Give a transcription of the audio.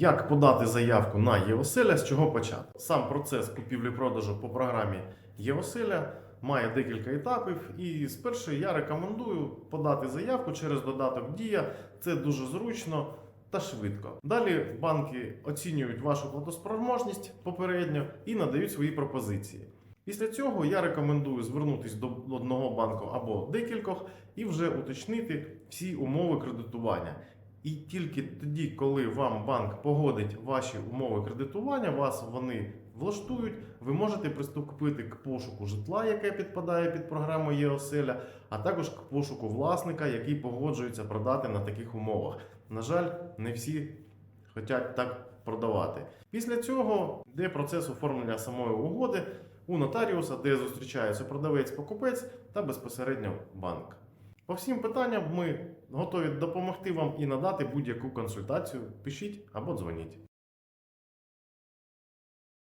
Як подати заявку на ЄОСЕЛЯ, з чого почати? Сам процес купівлі-продажу по програмі ЄОСЕЛЯ має декілька етапів, і спершу я рекомендую подати заявку через додаток Дія. Це дуже зручно та швидко. Далі банки оцінюють вашу платоспроможність попередньо і надають свої пропозиції. Після цього я рекомендую звернутися до одного банку або декількох і вже уточнити всі умови кредитування. І тільки тоді, коли вам банк погодить ваші умови кредитування, вас вони влаштують, ви можете приступити к пошуку житла, яке підпадає під програму ЄОСЕЛЯ, а також к пошуку власника, який погоджується продати на таких умовах. На жаль, не всі хочуть так продавати. Після цього йде процес оформлення самої угоди у нотаріуса, де зустрічаються продавець-покупець та безпосередньо банк. По всім питанням ми готові допомогти вам і надати будь-яку консультацію. Пишіть або дзвоніть.